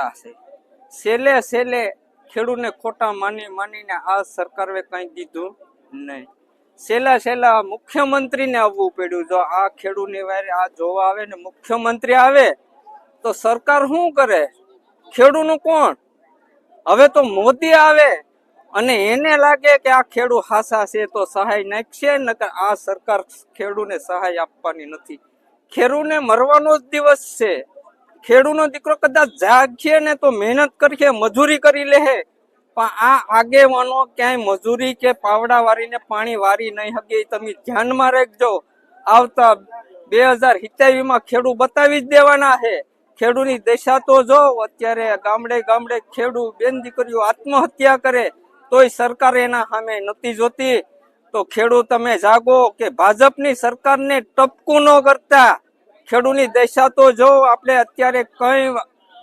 ખોટા છે છેલ્લે છેલ્લે ખેડૂતને ખોટા માની માનીને આ સરકારે કંઈ દીધું નહીં. છેલ્લા છેલ્લા મુખ્યમંત્રીને આવવું પડ્યું. જો આ ખેડૂતની વારે આ જોવા આવે ને મુખ્યમંત્રી આવે, તો સરકાર શું કરે? ખેડૂતનું કોણ? હવે તો મોદી આવે અને એને લાગે કે આ ખેડૂત હાસા છે તો સહાય નાખશે, નકર આ સરકાર ખેડૂને સહાય આપવાની નથી. ખેડૂને મરવાનો જ દિવસ છે. ખેડૂતનો દીકરો કદાચ જાગશે ને તો મહેનત કરશે, મજૂરી કરી લે પણ આ આગેવાનો ક્યાંય મજૂરી કે પાવડા વારીને પાણી વારી નહીં હગે તમે ધ્યાનમાં રાખજો. આવતા બે હજારમાં ખેડૂત બતાવી જ દેવાના છે. ખેડૂની દશા તો જો, અત્યારે ગામડે ગામડે ખેડૂ બેન દીકરીઓ આત્મહત્યા કરે, તોય સરકાર એના સામે નથી જોતી. તો ખેડૂત તમે જાગો કે ભાજપની સરકારને ટપકું ન કરતા. ખેડૂતની દશા તો જો આપણે અત્યારે કઈ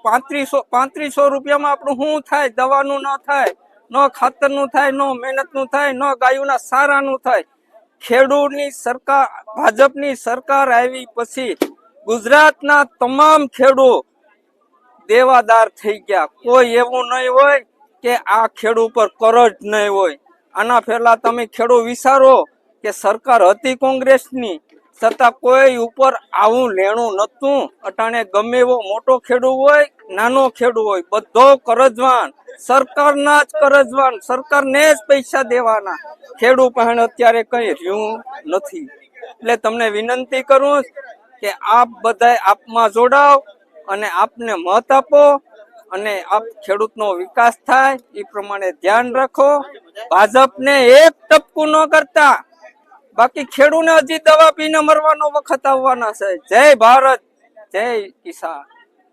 પાંત્રીસો પાંત્રીસો રૂપિયામાં આપણું શું થાય? દવાનું ન થાય, ન ખાતરનું થાય, ન મહેનતનું થાય, ન ગાયોના સારાનું થાય. ખેડૂતની સરકાર, ભાજપની સરકાર આવી પછી ગુજરાતના તમામ ખેડૂત દેવાદાર થઈ ગયા. કોઈ એવું નહીં હોય કે આ ખેડૂત પર કરજ નહીં હોય. આના પહેલા તમે ખેડૂત વિચારો કે સરકાર હતી કોંગ્રેસની. છતાં કોઈ ઉપર આવું લેણું નતું અટાણે ગમે એવો મોટો ખેડૂત હોય, નાનો ખેડૂ હોય, બધો કરજવાન. સરકારના જ કરજવાન. સરકારને જ પૈસા દેવાના. ખેડૂ પાસે અત્યારે કઈ રહ્યું નથી. એટલે તમને વિનંતી કરું કે આપ બધાય આપમાં જોડાવ અને આપને મત આપો અને આપ ખેડૂતનો વિકાસ થાય. એ પ્રમાણે ધ્યાન રાખો. ભાજપને એક ટપકું ન કરતા. બાકી ખેડૂને હજી દવા પીને મરવાનો વખત આવવાના છે. જય ભારત જય કિસાન.